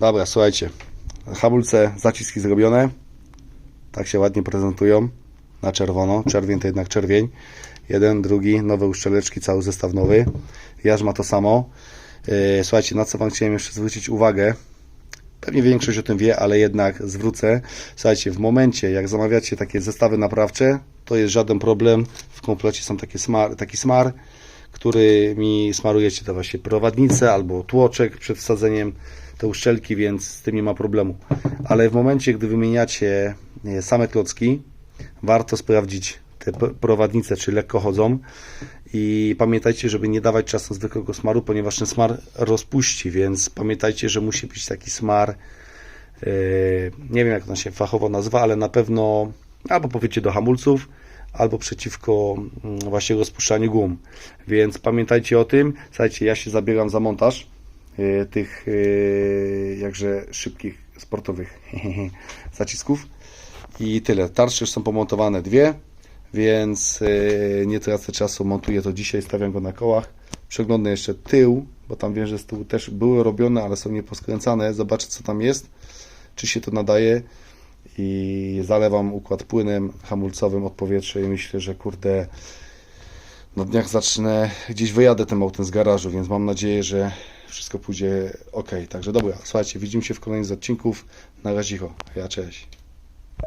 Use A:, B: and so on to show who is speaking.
A: Dobra, słuchajcie. Hamulce, zaciski zrobione. Tak się ładnie prezentują. Na czerwono. Czerwień to jednak czerwień. Jeden, drugi, nowe uszczeleczki, cały zestaw nowy. Jarz ma to samo. Yy, Słuchajcie, na co Wam chciałem jeszcze zwrócić uwagę. Pewnie większość o tym wie, ale jednak zwrócę. Słuchajcie, w momencie jak zamawiacie takie zestawy naprawcze, to jest żaden problem. W komplecie są takie smar, taki smar, który mi smarujecie te właśnie prowadnice albo tłoczek przed wsadzeniem te uszczelki, więc z tym nie ma problemu. Ale w momencie, gdy wymieniacie e, same klocki, warto sprawdzić te prowadnice, czy lekko chodzą i pamiętajcie, żeby nie dawać czasem zwykłego smaru, ponieważ ten smar rozpuści, więc pamiętajcie, że musi być taki smar e, nie wiem jak on się fachowo nazywa, ale na pewno albo powiecie do hamulców, albo przeciwko mm, właśnie rozpuszczaniu gum. Więc pamiętajcie o tym. Słuchajcie, ja się zabieram za montaż tych e, jakże szybkich, sportowych zacisków. I tyle. Tarcze już są pomontowane dwie, więc e, nie tracę czasu. Montuję to dzisiaj, stawiam go na kołach. Przeglądnę jeszcze tył, bo tam wiem, że z tyłu też były robione, ale są nieposkręcane. Zobaczę, co tam jest, czy się to nadaje. I zalewam układ płynem hamulcowym od powietrza i myślę, że kurde, na dniach zacznę, gdzieś wyjadę tym autem z garażu, więc mam nadzieję, że wszystko pójdzie ok. Także dobra, słuchajcie, widzimy się w kolejnych odcinków. Na razie, ja cześć.